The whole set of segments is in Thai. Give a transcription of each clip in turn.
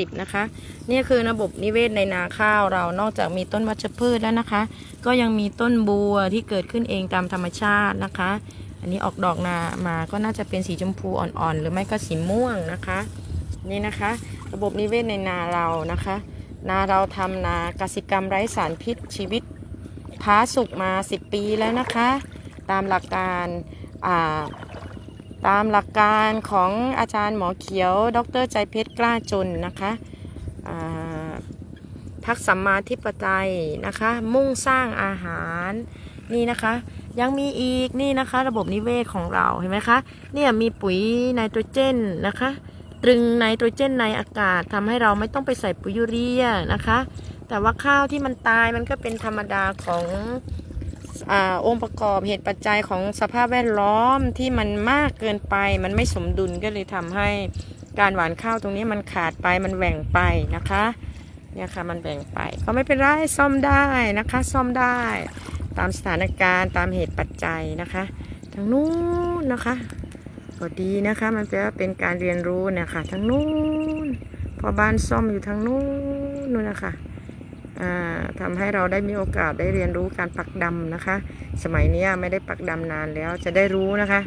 สิบนะคะ นี่คือระบบนิเวศในนาข้าวเรานอกจากมีต้นวัชพืชแล้วนะคะ ก็ยังมีต้นบัวที่เกิดขึ้นเองตามธรรมชาตินะคะ อันนี้ออกดอกนามาก็น่าจะเป็นสีชมพูอ่อนๆ หรือไม่ก็สีม่วงนะคะ นี่นะคะ ระบบนิเวศในนาเรานะคะ นาเราทำนากสิกรรมไร้สารพิษชีวิตพาสุกมา 10 ปีแล้วนะคะ ตามหลักการอ่า ตามหลักการของอาจารย์หมอเขียว ดรใจเพชรกล้าจนนะคะพักสัมมาธิปไตยนะคะ มุ่งสร้างอาหารนี่นะคะ ยังมีอีกนี่นะคะ ระบบนิเวศของเราเห็นไหมคะเนี่ยมีปุ๋ยไนโตรเจนนะคะ ตรึงไนโตรเจนในอากาศทำให้เราไม่ต้องไปใส่ปุ๋ยยูเรียนะคะ แต่ว่าข้าวที่มันตายมันก็เป็นธรรมดาของ อองค์ประกอบเหตุปัจจัยของสภาพแวดล้อมที่มันมากเกินไป มันไม่สมดุลก็เลยทำให้การหวานข้าวตรงนี้มันขาดไปมันแหว่งไปนะคะเนี่ยค่ะมันแหว่งไปก็ไม่เป็นไรซ่อมได้นะคะซ่อมได้ ตามสถานการณ์ตามเหตุปัจจัยนะคะทางนู้นนะคะก็ดีนะคะมันแปลว่าเป็นการเรียนรู้นะคะทางนู้นพอบ้านซ่อมอยู่ทางนู้นนู่นนะคะ ทำให้เราได้มีโอกาสได้เรียนรู้การปักดำนะคะ สมัยนี้ไม่ได้ปักดำนานแล้วจะได้รู้นะคะ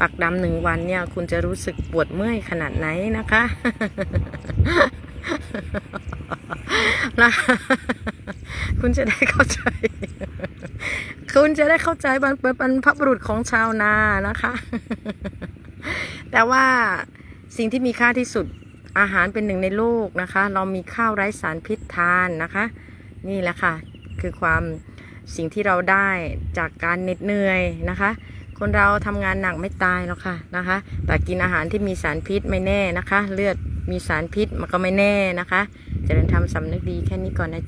ปักดำหนึ่งวันเนี่ย คุณจะรู้สึกปวดเมื่อยขนาดไหนนะคะนะคุณจะได้เข้าใจ คุณจะได้เข้าใจบรรพบรรพบุรุษของชาวนานะคะ แต่ว่าสิ่งที่มีค่าที่สุด อาหารเป็นหนึ่งในโลกนะคะ เรามีข้าวไร้สารพิษทานนะคะ นี่แหละค่ะ คือความสิ่งที่เราได้จากการเหน็ดเหนื่อยนะคะ คนเราทำงานหนักไม่ตายหรอกค่ะนะคะ แต่กินอาหารที่มีสารพิษไม่แน่นะคะ เลือดมีสารพิษมันก็ไม่แน่นะคะเจริญธรรมสำนึกดีแค่นี้ก่อนนะจ๊ะ